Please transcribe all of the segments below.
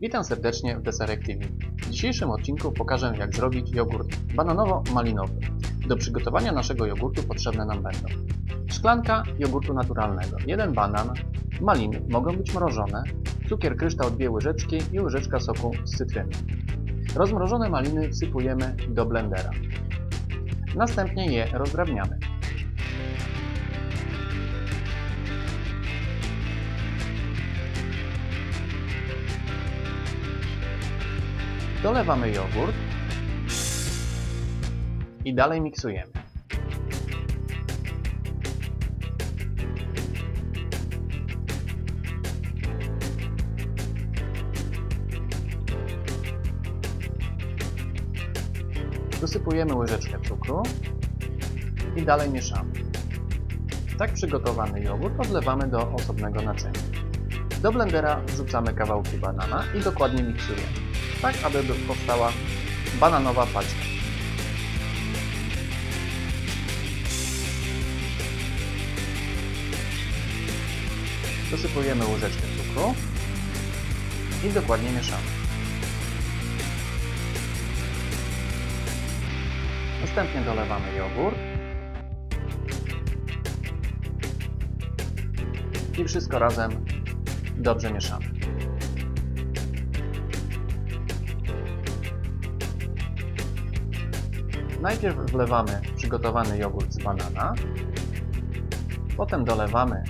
Witam serdecznie w Deserek TV. W dzisiejszym odcinku pokażę jak zrobić jogurt bananowo-malinowy. Do przygotowania naszego jogurtu potrzebne nam będą szklanka jogurtu naturalnego, jeden banan, maliny mogą być mrożone, cukier kryształ 2 łyżeczki i łyżeczka soku z cytryny. Rozmrożone maliny wsypujemy do blendera. Następnie je rozdrabniamy. Dolewamy jogurt i dalej miksujemy. Dosypujemy łyżeczkę cukru i dalej mieszamy. Tak przygotowany jogurt odlewamy do osobnego naczynia. Do blendera wrzucamy kawałki banana i dokładnie miksujemy, tak aby powstała bananowa paczka. Dosypujemy łyżeczkę cukru i dokładnie mieszamy. Następnie dolewamy jogurt i wszystko razem dobrze mieszamy. Najpierw wlewamy przygotowany jogurt z banana, potem dolewamy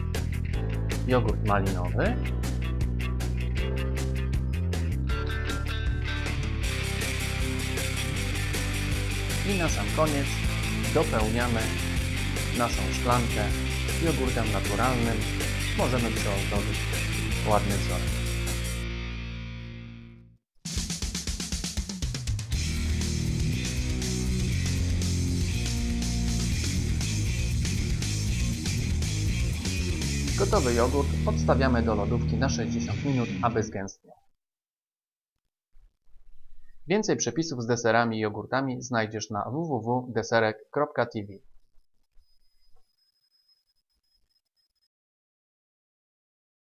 jogurt malinowy i na sam koniec dopełniamy naszą szklankę jogurtem naturalnym. Możemy przyozdobić ładny wzorek. Gotowy jogurt odstawiamy do lodówki na 60 minut, aby zgęstniał. Więcej przepisów z deserami i jogurtami znajdziesz na www.deserek.tv.